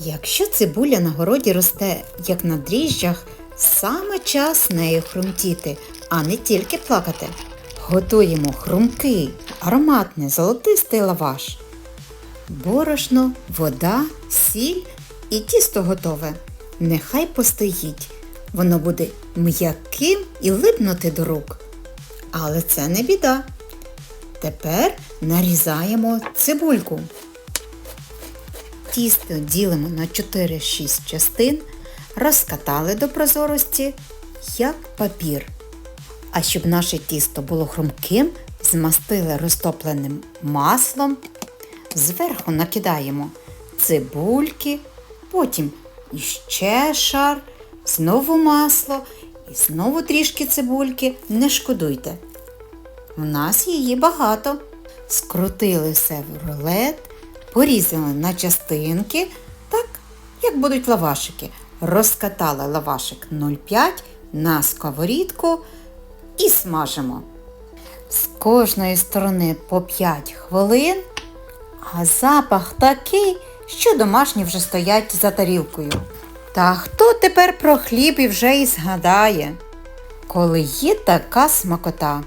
Якщо цибуля на городі росте, як на дріжджах, саме час нею хрумтіти, а не тільки плакати. Готуємо хрумкий, ароматний золотистий лаваш. Борошно, вода, сіль і тісто готове. Нехай постоїть. Воно буде м'яким і липнути до рук. Але це не біда. Тепер нарізаємо цибульку. Тісто ділимо на 4-6 частин, розкатали до прозорості, як папір. А щоб наше тісто було хрумким, змастили розтопленим маслом. Зверху накидаємо цибульки, потім іще шар, знову масло і знову трішки цибульки. Не шкодуйте. У нас її багато. Скрутили все в рулет, порізали на частинки, так, як будуть лавашики. Розкатали лавашик 0,5 на сковорідку і смажимо. З кожної сторони по 5 хвилин, а запах такий, що домашні вже стоять за тарілкою. Та хто тепер про хліб і вже і згадає, коли є така смакота?